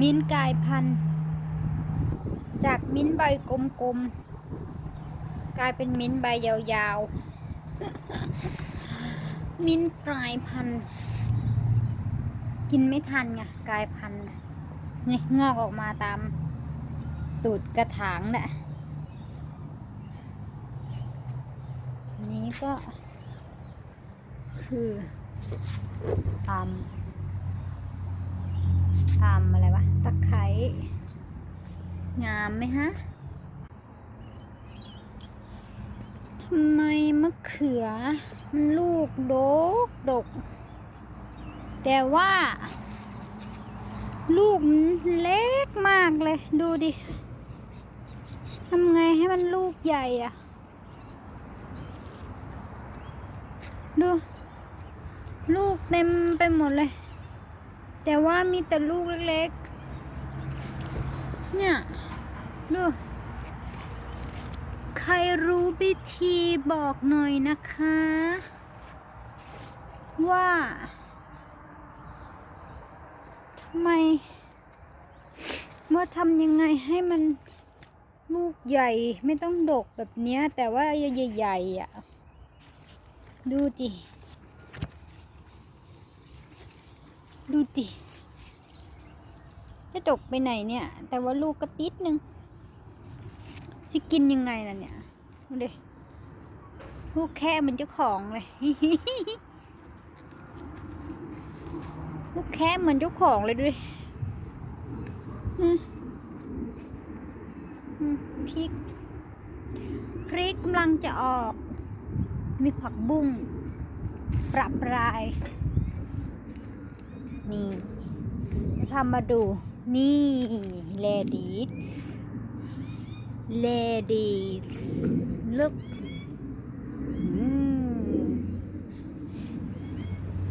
มิ้นกลายพันธุ์ จากมิ้นใบกลมๆ กลายเป็นมิ้นใบยาวๆ มิ้นกลายพันธุ์ กินไม่ทันไงกลายพันธุ์นี่งอกออกมาตาม ตูดกระถางน่ะนี้ก็ คืออามอามอะไรวะ ตะไคร้ งามไหมฮะ ทำไมมะเขือ มันลูกดกดก แต่ว่า ลูกมันเล็กมากเลย ดูดิ ทำไงให้มันลูกใหญ่อะดู ลูกเต็มไปหมดเลย แต่ว่ามีแต่ลูกเล็กๆ เนี่ย ดูใครรู้วิธีบอกหน่อยนะคะ ว่าทำไม ว่าทำยังไงให้มันลูกใหญ่ไม่ต้องดกแบบเนี้ย แต่ว่าใหญ่ๆอะ ดูดิ ดูดิจะดกไปไหนเนี่ย แต่ว่าลูกก็ติดนึงจะกินยังไงล่ะเนี่ยดูดิลูกแค่มันเจ้าของเลยลูกแค่มือนเจ้าของเลยดูดิอืมอืมพริกพริกกำลังจะออก มีผักบุ้งประปราย นี่พามาดูนี่ ladies ladies look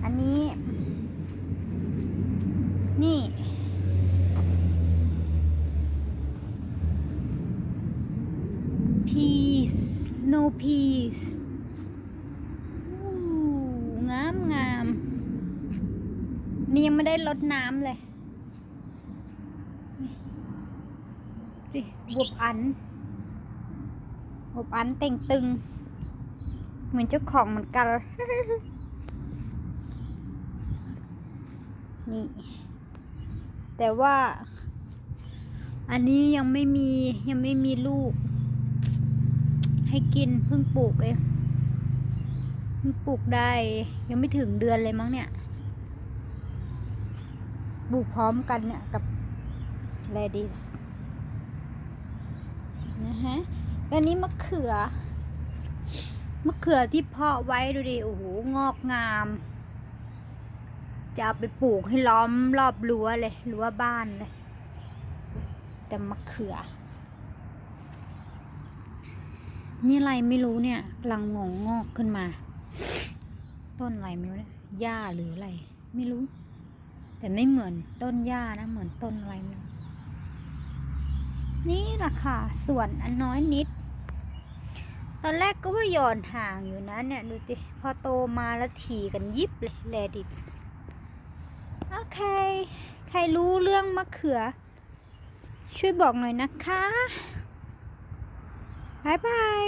อันนี้ นี่ peas snow peas อู้งามงาม นี่ยังไม่ได้ลดน้ำเลยดิบวบอันบวบอันเต่งตึง เหมือนเจ้าของเหมือนกัน นี่ แต่ว่า อันนี้ยังไม่มียังไม่มีลูก ให้กินเพิ่งปลูกเองเพิ่งปลูกได้ ยังไม่ถึงเดือนเลยมั้งเนี่ย ปลูกพร้อมกันเนี่ยกับ ladies นะฮะแล้วนี้มะเขือ มะเขือที่เพาะไว้ดูดิ โอ้โห งอกงาม จะเอาไปปลูกให้ล้อมรอบรั้วเลย รั้วบ้านเลย แต่มะเขือ นี่อะไรไม่รู้เนี่ยกำลังงงงอกขึ้นมา ต้นอะไรไม่รู้เนี่ย หญ้าหรืออะไร ไม่รู้ แต่ไม่เหมือนต้นหญ้านะ เหมือนต้นอะไรไม่งนี่แหละค่ะ ส่วนอันน้อยนิด ตอนแรกก็ว่าหย่อนห่างอยู่นะเนี่ย ดูสิพอโตมาแล้วถี่กันยิบเลยแลดิสโอเค ใครรู้เรื่องมะเขือ ช่วยบอกหน่อยนะคะ บายบาย